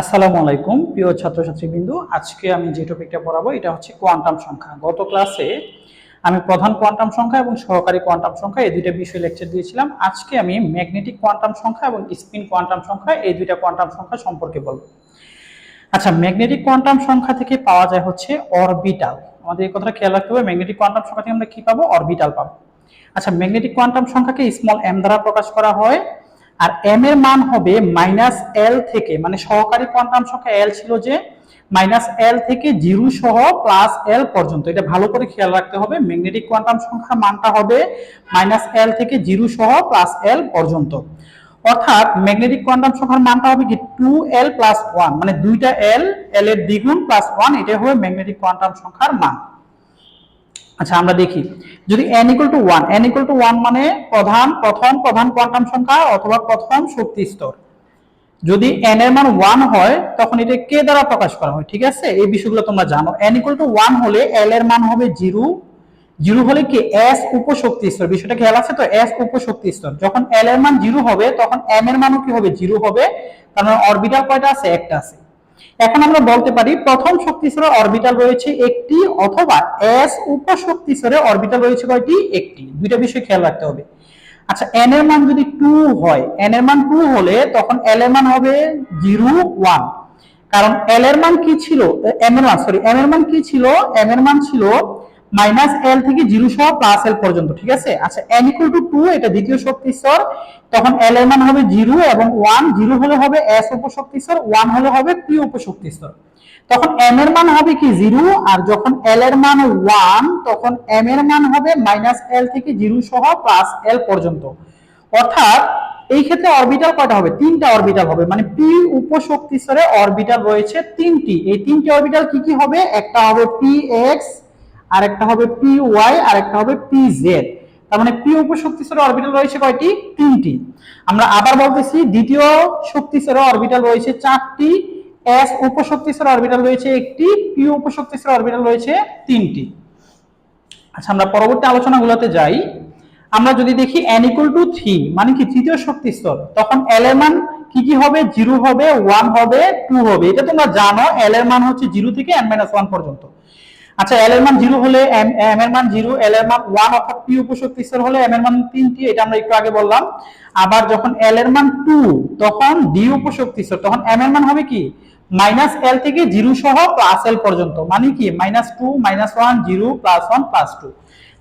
আসসালামু আলাইকুম, প্রিয় ছাত্রছাত্রীবৃন্দু। আজকে আমি যে টপিকটা পড়াবো, এটা হচ্ছে কোয়ান্টাম সংখ্যা। গত ক্লাসে আমি প্রধান কোয়ান্টাম সংখ্যা এবং সহকারী কোয়ান্টাম সংখ্যা, এই দুইটা বিষয়ে লেকচার দিয়েছিলাম। আজকে আমি ম্যাগনেটিক কোয়ান্টাম সংখ্যা এবং স্পিন কোয়ান্টাম সংখ্যা, এই দুইটা কোয়ান্টাম সংখ্যা সম্পর্কে বলব। আচ্ছা ম্যাগনেটিক কোয়ান্টাম সংখ্যা থেকে পাওয়া যায় হচ্ছে অরবিটাল। আমাদের এই কথাটা খেয়াল রাখতে হবে, ম্যাগনেটিক কোয়ান্টাম সংখ্যা থেকে আমরা কি পাবো? অরবিটাল পাবো। আচ্ছা ম্যাগনেটিক কোয়ান্টাম সংখ্যাকে স্মল এম দ্বারা প্রকাশ করা হয়। আর এম এর মান হবে মাইনাস এল থেকে মানে সহকারী কোয়ান্টাম সংখ্যা এল ছিল যে মাইনাস এল থেকে জিরো সহ প্লাস এল পর্যন্ত। এটা ভালো করে খেয়াল রাখতে হবে। ম্যাগনেটিক কোয়ান্টাম সংখ্যার মানটা হবে মাইনাস এল থেকে জিরো সহ প্লাস এল পর্যন্ত। অর্থাৎ ম্যাগনেটিক কোয়ান্টাম সংখ্যার মানটা হবে কি টু এল প্লাস ওয়ান মানে দুইটা এল এল এর দ্বিগুণ প্লাস ওয়ান এটা হবে ম্যাগনেটিক কোয়ান্টাম সংখ্যার মান। আচ্ছা আমরা দেখি। যদি n equal to one n equal to one মানে প্রধান, প্রথম, প্রধান কোয়ান্টাম সংখ্যা অথবা প্রথম শক্তি স্তর। যদি n এর মান ওয়ান হয়, তখন এটা কে দ্বারা প্রকাশ করা হয়? ঠিক আছে? এই বিষয়গুলো তোমরা জানো। n ইকুয়াল টু ওয়ান হলে l এর মান হবে জিরো জিরো হলে কি? S উপশক্তি স্তর। বিষয়টা খেয়াল আছে তো? S উপশক্তি স্তর। যখন l এর মান জিরো হবে, তখন m এর মানও কি হবে? জিরো হবে। কারণ অরবিটাল কয়টা আছে? একটা আছে। এখন আমরা বলতে পারি, প্রথম শক্তি স্তরে অরবিটাল রয়েছে একটি অথবা এস উপশক্তি স্তরে অরবিটাল রয়েছে কয়টি? একটি। দুইটা বিষয় খেয়াল রাখতে হবে। আচ্ছা এন এর মান যদি টু হয় এন এর মান টু হলে তখন এল এর মান হবে জিরো ওয়ান কারণ এল এর মান কি ছিল? এম এর মান সরি এম এর মান কি ছিল? এম এর মান ছিল মাইনাস এল থেকে জিরো সহ প্লাস এল পর্যন্ত, ঠিক আছে? আচ্ছা এন ইকুয়াল টু টু এটা দ্বিতীয় শক্তি স্তর তখন এল এর মান হবে জিরো এবং ওয়ান জিরো হলে হবে এস উপশক্তি স্তর ওয়ান হলে হবে পি উপশক্তি স্তর তখন এম এর মান হবে কি জিরো? আর যখন এল এর মান ওয়ান তখন এম এর মান হবে মাইনাস এল থেকে জিরো সহ প্লাস এল পর্যন্ত। অর্থাৎ, এই ক্ষেত্রে অরবিটাল কয়টা হবে? তিনটা অরবিটাল হবে। মানে পি উপশক্তি স্তরে অরবিটাল রয়েছে তিনটি। এই তিনটি অরবিটাল কি কি হবে? একটা হবে পি এক্স আর একটা হবে পি ওয়াই আর একটা হবে পি জেড তার মানে পি উপশক্তি স্তরে অরবিটাল রয়েছে কয়টি? তিনটি। আমরা আবার বলতেছি, দ্বিতীয় শক্তি স্তরে অরবিটাল রয়েছে চারটি এস উপশক্তি স্তরে অরবিটাল রয়েছে একটি পি উপশক্তি স্তরে অরবিটাল রয়েছে তিনটি। আচ্ছা আমরা পরবর্তী আলোচনাগুলোতে যাই। আমরা যদি দেখি n ইকুয়াল টু থ্রি মানে কি তৃতীয় শক্তি স্তর, তখন এল এর মান কি কি হবে? জিরো হবে ওয়ান হবে টু হবে। এটা তোমরা জানো এল এর মান হচ্ছে জিরো থেকে n মাইনাস ওয়ান পর্যন্ত। আচ্ছা এল এর মান জিরো হলে এম এর মান জিরো এল এর মান ওয়ান অর্থাৎ পি উপশক্তি স্তর হলে এম এর মান তিনটি, এটা আমরা একটু আগে বললাম। আবার যখন এল এর মান টু তখন ডি উপশক্তি স্তর, তখন এম এর মান হবে কি? মাইনাস এল থেকে জিরো সহ প্লাস এল পর্যন্ত মানে কি? Minus two minus one zero plus one plus two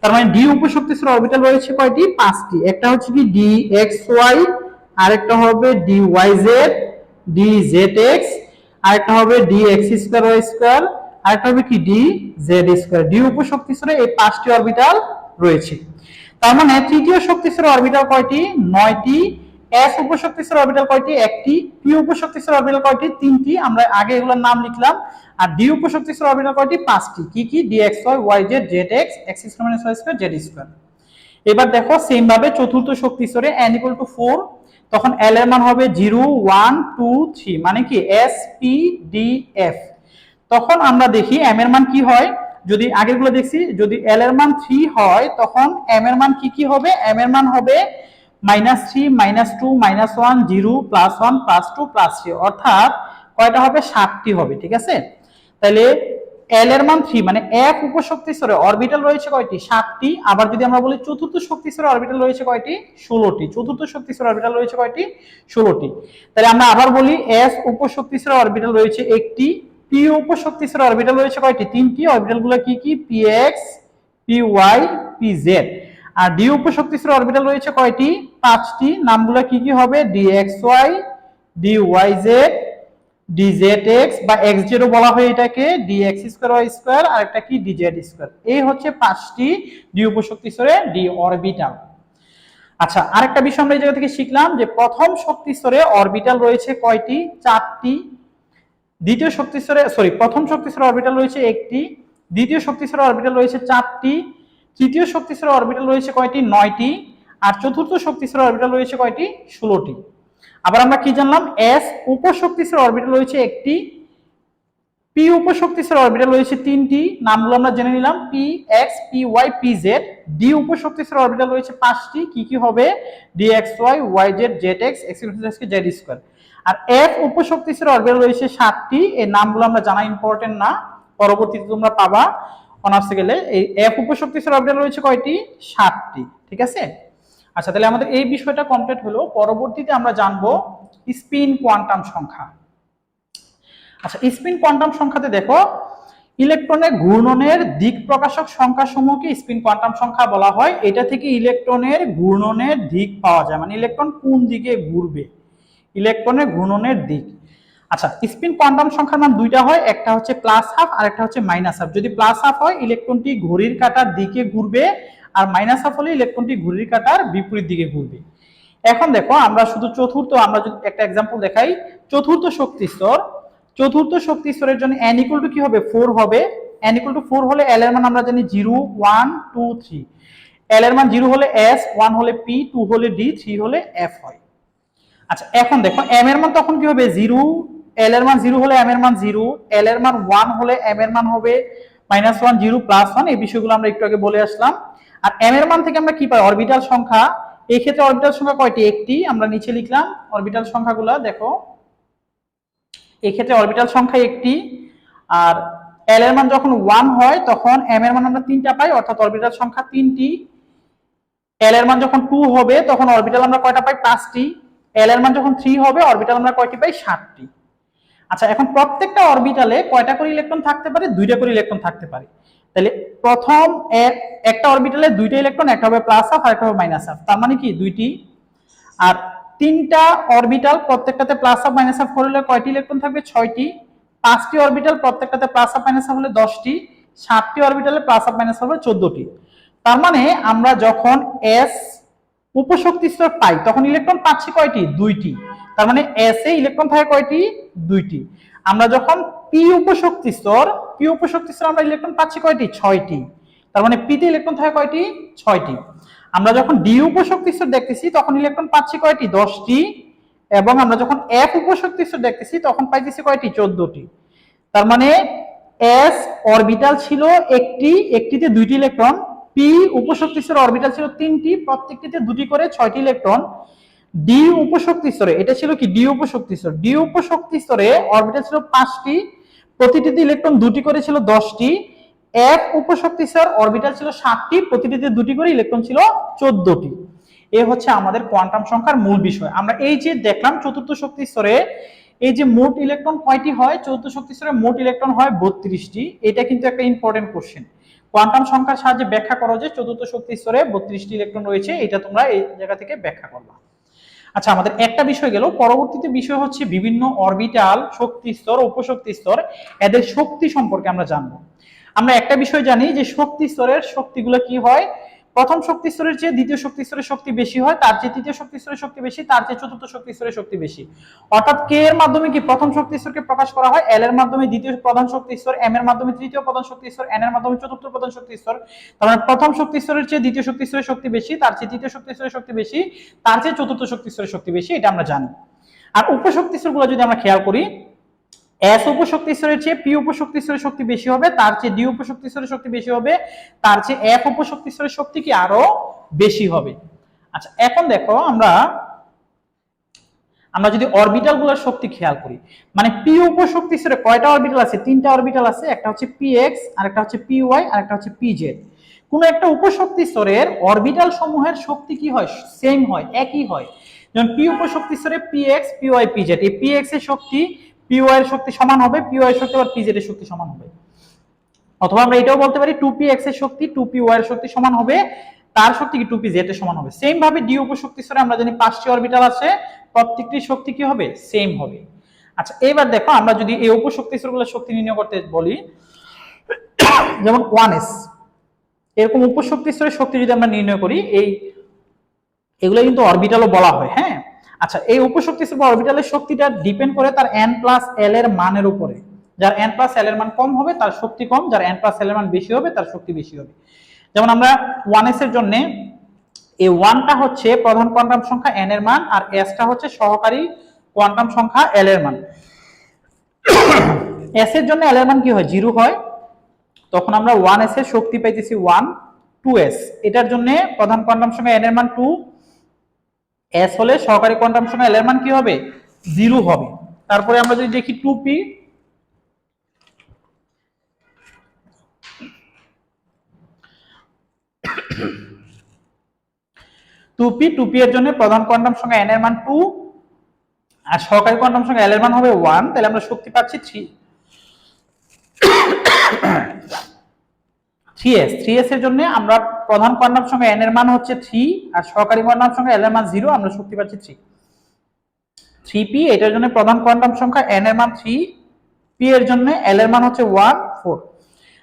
তার মানে ডি উপশক্তি স্তর অরবিটাল রয়েছে কয়টি? পাঁচটি। একটা হচ্ছে কি? ডি এক্স ওয়াই আরেকটা হবে D Y Z D Z X আরেকটা হবে D X square Y square আরেকটা হবে কি? ডি জেড স্কোয়ার ডি উপশক্তি স্তরে এই পাঁচটি অরবিটাল রয়েছে। তার মানে তৃতীয় শক্তি স্তরে অরবিটাল কয়টি? নয়টি। এস উপশক্তি স্তরে অরবিটাল কয়টি? একটি। পি উপশক্তি স্তরে অরবিটাল কয়টি? তিনটি। আমরা আগে এগুলোর নাম লিখলাম। আর ডি উপশক্তি স্তরে অরবিটাল কয়টি? পাঁচটি। কি কি? D X Y Y Z Z X X square minus Y square Z square এবার দেখো সেম ভাবে চতুর্থ শক্তি স্তরে n ইকুয়াল টু ফোর তখন এল এর মান হবে জিরো ওয়ান টু থ্রি মানে কি? এস পি ডি এফ তখন আমরা দেখি এম এর মান কি হয়? যদি আগেরগুলো দেখছি, যদি এল এর মান থ্রি হয়, তখন এম এর মান কি কি হবে? এম এর মান হবে minus three minus two minus one zero plus one plus two plus three অর্থাৎ কয়টা হবে? সাতটি হবে, ঠিক আছে? তাহলে এল এর মান থ্রি মানে এক উপশক্তি স্তরে অরবিটাল রয়েছে কয়টি? সাতটি। আবার যদি আমরা বলি চতুর্থ শক্তি স্তরে অরবিটাল রয়েছে কয়টি? ষোলোটি। চতুর্থ শক্তি স্তরে অরবিটাল রয়েছে কয়টি? ষোলোটি। তাহলে আমরা আবার বলি এস উপশক্তি স্তরে অরবিটাল রয়েছে একটি পি উপশক্তি স্তরে অরবিটাল রয়েছে কয়টি? তিনটি। অরবিটালগুলো কি কি? P X P Y P Z আর ডি উপশক্তি স্তরে অরবিটাল রয়েছে কয়টি? পাঁচটি। নামগুলো কি কি হবে? D X Y D Y Z D Z X বা এক্স জিরো বলা হয় এটাকে। D X square Y square আর একটা কি? ডি জেড স্কোয়ার এই হচ্ছে পাঁচটি ডি উপশক্তি স্তরে ডি অরবিটাল আচ্ছা আরেকটা বিষয় আমরা এই জায়গা থেকে শিখলাম যে প্রথম শক্তি স্তরে অরবিটাল রয়েছে কয়টি? চারটি। দ্বিতীয় শক্তি স্তরে সরি প্রথম শক্তি স্তরে অরবিটাল রয়েছে একটি, দ্বিতীয় শক্তি স্তরে অরবিটাল রয়েছে চারটি, তৃতীয় শক্তি স্তরে অরবিটাল রয়েছে কয়টি? নয়টি, আর চতুর্থ শক্তি স্তরে অরবিটাল রয়েছে কয়টি? ষোলোটি। আবার আমরা কি জানলাম? এস উপশক্তি স্তরে অরবিটাল রয়েছে একটি পি উপশক্তিস্তর অরবিটাল রয়েছে তিনটি, নামগুলো আমরা জেনে নিলাম P X P Y P Z D উপশক্তিস্তর orbital রয়েছে পাঁচটি, কি কি হবে? D X Y Y Z Z X X Z square আর এফ উপশক্তিস্তর অরবিটাল রয়েছে সাতটি। এই নামগুলো আমরা জানা ইম্পর্টেন্ট না। পরবর্তীতে তোমরা পাবা। অনার্সে গেলে এই এফ উপশক্তিস্তর অরবিটাল রয়েছে কয়টি? সাতটি। ঠিক আছে? আচ্ছা তাহলে আমাদের এই বিষয়টা কমপ্লিট হলো। পরবর্তীতে আমরা জানব স্পিন কোয়ান্টাম সংখ্যা। আচ্ছা স্পিন কোয়ান্টাম সংখ্যাতে দেখো, ইলেকট্রনের ঘূর্ণনের দিক প্রকাশক সংখ্যা সমূহকে স্পিন কোয়ান্টাম সংখ্যা বলা হয়। এটা থেকে ইলেকট্রনের ঘূর্ণনের দিক পাওয়া যায়। মানে ইলেকট্রন কোন দিকে ঘুরবে? ইলেকট্রনের ঘূর্ণনের দিক। আচ্ছা স্পিন কোয়ান্টাম সংখ্যার মান দুইটা হয়, একটা হচ্ছে প্লাস হাফ আর একটা হচ্ছে মাইনাস হাফ যদি প্লাস হাফ হয়, ইলেকট্রনটি ঘড়ির কাঁটার দিকে ঘুরবে আর মাইনাস হাফ হলে ইলেকট্রনটি ঘড়ির কাঁটার বিপরীত দিকে ঘুরবে। এখন দেখো, আমরা শুধু চতুর্থ, আমরা যদি একটা এক্সাম্পল দেখাই, চতুর্থ শক্তি স্তর। চতুর্থ শক্তি স্তরের জন্য এন ইকুয়াল টু কি হবে? ফোর হবে। এন ইকুয়াল টু ফোর হলে এল এর মান আমরা জানি zero one two three L এর মান জিরো হলে এস ওয়ান হলে পি টু হলে ডি থ্রি হলে এফ হয়। আচ্ছা এখন দেখো এম এর মান তখন কি হবে? জিরো এল এর মান জিরো হলে এম এর মান জিরো এল এর মান ওয়ান হলে এম এর মান হবে minus one zero plus one এই বিষয়গুলো আমরা একটু আগে বলে আসলাম। আর এম এর মান থেকে আমরা কি পাই? অরবিটাল সংখ্যা। এই ক্ষেত্রে অরবিটাল সংখ্যা কয়টি? একটি, আমরা নিচে লিখলাম অরবিটাল সংখ্যাগুলো, দেখো। এই ক্ষেত্রে অরবিটাল সংখ্যা একটি, আর এল এর মান যখন ওয়ান হয়, তখন এম এর মান আমরা তিনটা পাই, অর্থাৎ অরবিটাল সংখ্যা তিনটি। এল এর মান যখন টু হবে, তখন অরবিটাল আমরা কয়টা পাই? পাঁচটি। এল এর মান যখন থ্রি হবে অরবিটাল আমরা কয়টি পাই? সাতটি। আচ্ছা এখন প্রত্যেকটা অরবিটালে কয়টা করে ইলেকট্রন থাকতে পারে? দুইটা করে ইলেকট্রন থাকতে পারে। তাহলে প্রথম একটা অরবিটালে দুইটা ইলেকট্রন একটা হবে প্লাস হাফ আর একটা হবে মাইনাস হাফ তার মানে কি? দুইটি। আর তিনটা অরবিটাল প্রত্যেকটাতে প্লাস হাফ মাইনাস হাফ হলে কয়টি ইলেকট্রন থাকবে? ছয়টি। পাঁচটি অরবিটাল প্রত্যেকটাতে প্লাস হাফ মাইনাস হাফ হলে দশটি। সাতটি অরবিটালে প্লাস হাফ মাইনাস হাফ হলে চোদ্দটি। তার মানে আমরা যখন এস উপশক্তি স্তর পাই, তখন ইলেকট্রন পাচ্ছি কয়টি? দুইটি। তার মানে এস এ ইলেকট্রন থাকে কয়টি? দুইটি। আমরা যখন পি উপশক্তি স্তর পি উপশক্তি স্তর আমরা ইলেকট্রন পাচ্ছি কয়টি? ছয়টি। তার মানে পিতে ইলেকট্রন থাকে কয়টি? ছয়টি। আমরা যখন ডি উপশক্তি স্তর দেখতেছি, তখন ইলেকট্রন পাচ্ছি কয়টি? দশটি। এবং আমরা যখন এফ উপশক্তি স্তর দেখতেছি, তখন পাইতেছি কয়টি? চোদ্দটি। তার মানে এস অরবিটাল ছিল একটি, একটিতে দুইটি ইলেকট্রন পি উপশক্তি স্তরে অরবিটাল ছিল তিনটি, প্রত্যেকটিতে দুটি করে ছয়টি ইলেকট্রন ডি উপশক্তি স্তরে, এটা ছিল কি? ডি উপশক্তি স্তর। ডি উপশক্তি স্তরে অরবিটাল ছিল পাঁচটি, প্রতিটিতে ইলেকট্রন দুটি করে ছিল দশটি। এক উপশক্তি স্তর অরবিটাল ছিল সাতটি, প্রতিটিতে দুটি করে ইলেকট্রন ছিল চোদ্দটি। এ হচ্ছে আমাদের কোয়ান্টাম সংখ্যার মূল বিষয়। আমরা এই যে দেখলাম চতুর্থ শক্তি স্তরে, এই যে মোট ইলেকট্রন কয়টি হয়? চতুর্থ শক্তি স্তরে মোট ইলেকট্রন হয় বত্রিশটি। এটা কিন্তু একটা ইম্পর্টেন্ট কোশ্চেন কোয়ান্টাম সংখ্যার সাহায্যে ব্যাখ্যা করো যে চতুর্থ শক্তি স্তরে বত্রিশটি ইলেকট্রন রয়েছে, এটা তোমরা এই জায়গা থেকে ব্যাখ্যা করবা। আচ্ছা আমাদের একটা বিষয় গেল, পরবর্তীতে বিষয় হচ্ছে বিভিন্ন অরবিটাল শক্তি স্তর, উপশক্তি স্তর, এদের শক্তি সম্পর্কে আমরা জানব। আমরা একটা বিষয় জানি যে শক্তি স্তরের শক্তিগুলো কি হয়? প্রথম শক্তি স্তরের চেয়ে দ্বিতীয় শক্তি স্তরের শক্তি বেশি হয়, তার চেয়ে তৃতীয় শক্তি স্তরের শক্তি বেশি, তার চেয়ে চতুর্থ শক্তি স্তরের শক্তি বেশি। অর্থাৎ কে এর মাধ্যমে কি প্রথম শক্তি স্তরকে প্রকাশ করা হয়? এল এর মাধ্যমে দ্বিতীয় প্রধান শক্তি স্তর এম এর মাধ্যমে তৃতীয় প্রধান শক্তি স্তর এন এর মাধ্যমে চতুর্থ প্রধান শক্তি স্তর। তার মানে প্রথম শক্তি স্তরের চেয়ে দ্বিতীয় শক্তি স্তরের শক্তি বেশি, তার চেয়ে তৃতীয় শক্তি স্তরের শক্তি বেশি, তার চেয়ে চতুর্থ শক্তি স্তরের শক্তি বেশি, এটা আমরা জানি। আর উপশক্তি স্তরগুলো যদি আমরা খেয়াল করি এস উপশক্তি স্তরের চেয়ে পি উপশক্তি স্তরের শক্তি বেশি হবে, তার চেয়ে ডি উপশক্তি স্তরের শক্তি বেশি হবে, তার চেয়ে এফ উপশক্তি স্তরের শক্তি কি আরও বেশি হবে। আচ্ছা এখন দেখো আমরা আমরা যদি অরবিটালগুলোর শক্তি খেয়াল করি মানে পি উপশক্তি স্তরে কয়টা অরবিটাল আছে? তিনটা অরবিটাল আছে, একটা হচ্ছে পি এক্স আর একটা হচ্ছে পি ওয়াই আর একটা হচ্ছে পি জেড কোন একটা উপশক্তি স্তরের অরবিটাল সমূহের শক্তি কি হয়? সেম হয়, একই হয়। যেমন পি উপশক্তি স্তরে P X P Y P Z এই পি এক্সের শক্তি পি ওয়াই এর শক্তি সমান হবে পি ওয়াই এর শক্তি আবার পি জেড এর শক্তি সমান হবে। অথবা আমরা এটাও বলতে পারি টু পি এক্সের শক্তি টু পি ওয়াই এর শক্তি সমান হবে, তার শক্তি কি টু পি জেড এর সমান হবে। সেম ভাবে ডি উপশক্তি স্তরে আমরা জানি পাঁচটি অরবিটাল আছে, প্রত্যেকটির শক্তি কি হবে? সেম হবে। আচ্ছা এবার দেখো, আমরা যদি এই উপশক্তি স্তরগুলোর শক্তি নির্ণয় করতে বলি, যেমন ওয়ান এস এরকম উপশক্তি স্তরের শক্তি যদি আমরা নির্ণয় করি, এই, এগুলো কিন্তু অরবিটালও বলা হয় হ্যাঁ? আচ্ছা এই উপশক্তি স্তর বা অরবিটালের শক্তিটা ডিপেন্ড করে তার এন প্লাস এল এর মানের উপরে। যার এন প্লাস এল এর মান কম হবে, তার শক্তি কম, যার এন প্লাস এল এর মান বেশি হবে, তার শক্তি বেশি হবে। যেমন আমরা ওয়ান এস এর জন্য এই ওয়ানটা হচ্ছে প্রধান কোয়ান্টাম সংখ্যা এন এর মান, আর এসটা হচ্ছে সহকারী কোয়ান্টাম সংখ্যা এল এর মান। এস এর জন্য এল এর মান কি হয়? জিরো হয়। তখন আমরা ওয়ান এস এর শক্তি পাইতেছি ওয়ান টু এস এটার জন্য প্রধান কোয়ান্টাম সংখ্যা এন এর মান টু এস হলে সহকারী কোয়ান্টাম সংখ্যা এল এর মান কি হবে? জিরো হবে। তারপরে আমরা যদি দেখি two P two P two P এর জন্য প্রধান কোয়ান্টাম সংখ্যা এন এর মান টু আর সহকারী কোয়ান্টাম সংখ্যা এল এর মান হবে ওয়ান তাহলে আমরা শক্তি পাচ্ছি three three S three S এর জন্য আমরা প্রধান কোয়ান্টাম সংখ্যা এন এর মান হচ্ছে থ্রি আর সহকারী কোয়ান্টাম সংখ্যা এল এর মান জিরো আমরা শক্তি পাচ্ছি থ্রি থ্রি পি এটার জন্য প্রধান কোয়ান্টাম সংখ্যা এন এর মান থ্রি পি এর জন্য এল এর মান হচ্ছে ওয়ান ফোর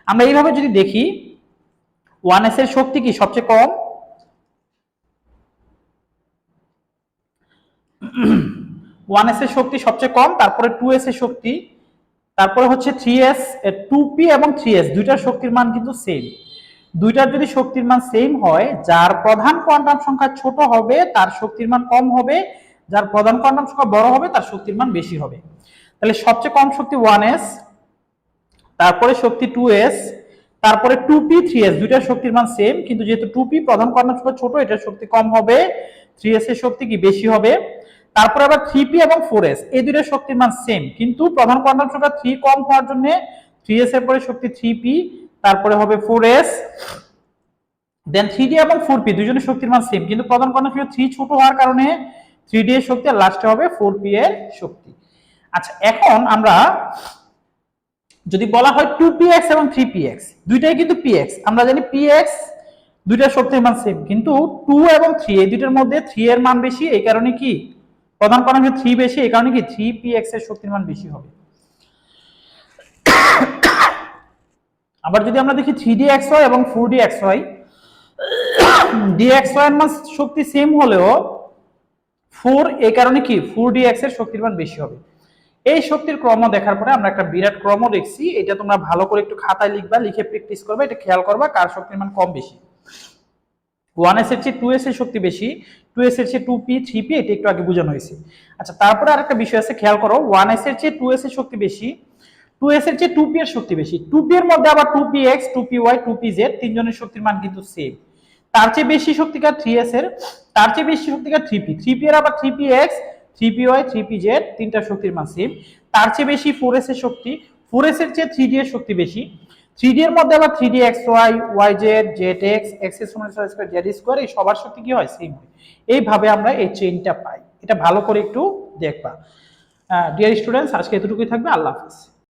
আমরা এইভাবে যদি দেখি ওয়ান এস এর শক্তি কি সবচেয়ে কম? ওয়ান এস এর শক্তি সবচেয়ে কম, তারপরে টু এস এর শক্তি তারপরে হচ্ছে থ্রি এস টু পি এবং থ্রি এস দুইটার শক্তির মান কিন্তু সেম দুইটার যদি শক্তির মান সেম হয়, যার প্রধান কোয়ান্টাম সংখ্যা ছোট হবে, তার শক্তির মান কম হবে, যার প্রধান কোয়ান্টাম সংখ্যা বড় হবে, তার শক্তির মান বেশি হবে। তাহলে সবচেয়ে কম শক্তি ওয়ান এস তারপরে শক্তি টু এস তারপরে টু পি থ্রি এস দুইটার শক্তির মান সেম কিন্তু যেহেতু টু পি প্রধান কোয়ান্টাম সংখ্যা ছোট, এটার শক্তি কম হবে থ্রি এস এর শক্তি কি বেশি হবে? তারপরে আবার থ্রি পি এবং ফোর এস এই দুইটার শক্তির মান সেম কিন্তু প্রধান কোয়ান্টাম সংখ্যা থ্রি কম হওয়ার জন্য থ্রি এস এর পরে শক্তি থ্রি পি তারপরে হবে four S then three D এবং ফোর পি দুজনের শক্তির মান সেম কিন্তু প্রধান কোয়ান্টাম সংখ্যা থ্রি ছোট হওয়ার কারণে থ্রি ডি এর শক্তি আর লাস্টে হবে ফোর পি এর শক্তি। আচ্ছা এখন আমরা যদি বলা হয় টু পি এক্স এবং থ্রি পি এক্স দুইটাই কিন্তু পি এক্স আমরা জানি পি এক্স দুইটার শক্তির মান সেম কিন্তু টু এবং থ্রি এই দুইটার মধ্যে থ্রি এর মান বেশি, এই কারণে কি? প্রধান কারণ থ্রি বেশি, এই কারণে কি থ্রি পি এক্সের শক্তির মান বেশি হবে। আবার যদি আমরা দেখি থ্রি ডি এক্স ওয়াই এবং four D X Y D X Y এর মান শক্তি সেম হলেও ফোর এই কারণে কি ফোর ডি এক্সের শক্তির মান বেশি হবে। এই শক্তির ক্রম দেখার পরে আমরা একটা বিরাট ক্রম দেখছি, এটা তোমরা ভালো করে একটু খাতায় লিখবা, লিখে প্র্যাকটিস করবে, এটা খেয়াল করবা কার শক্তির মান কম বেশি। ওয়ান এস এর চেয়ে টু এস এর শক্তি বেশি টু এস এর চেয়ে টু পি থ্রি পি এটা একটু আগে বোঝানো হয়েছে। আচ্ছা তারপরে আরেকটা বিষয় আছে, খেয়াল করো ওয়ান এস এর চেয়ে টু এস এর শক্তি বেশি টু এস এর চেয়ে টু পি এর শক্তি বেশি। টু পি এর মধ্যে আবার two P X two P Y two P Z তিনজনের শক্তির মান কিন্তু সেম তার চেয়ে বেশি শক্তিকার থ্রি এস এর। তার চেয়ে বেশি শক্তিকার থ্রি পি থ্রি পি এর আবার three P X three P Y three P Z তিনটা শক্তির মান সেম তার চেয়ে বেশি ফোর এস এর শক্তি ফোর এস এর চেয়ে থ্রি ডি এর শক্তি বেশি। থ্রি এর মধ্যে আবার three D X Y Y Z Z X এক্সের সমান স্কোয়ার জেড স্কোয়ার এই সবার সাথে কি হয়? সেম হয়। এইভাবে আমরা এই চেইনটা পাই। এটা ভালো করে একটু দেখবা। ডিয়ার স্টুডেন্টস আজকে এতটুকুই থাকবে। আল্লাহ হাফিজ।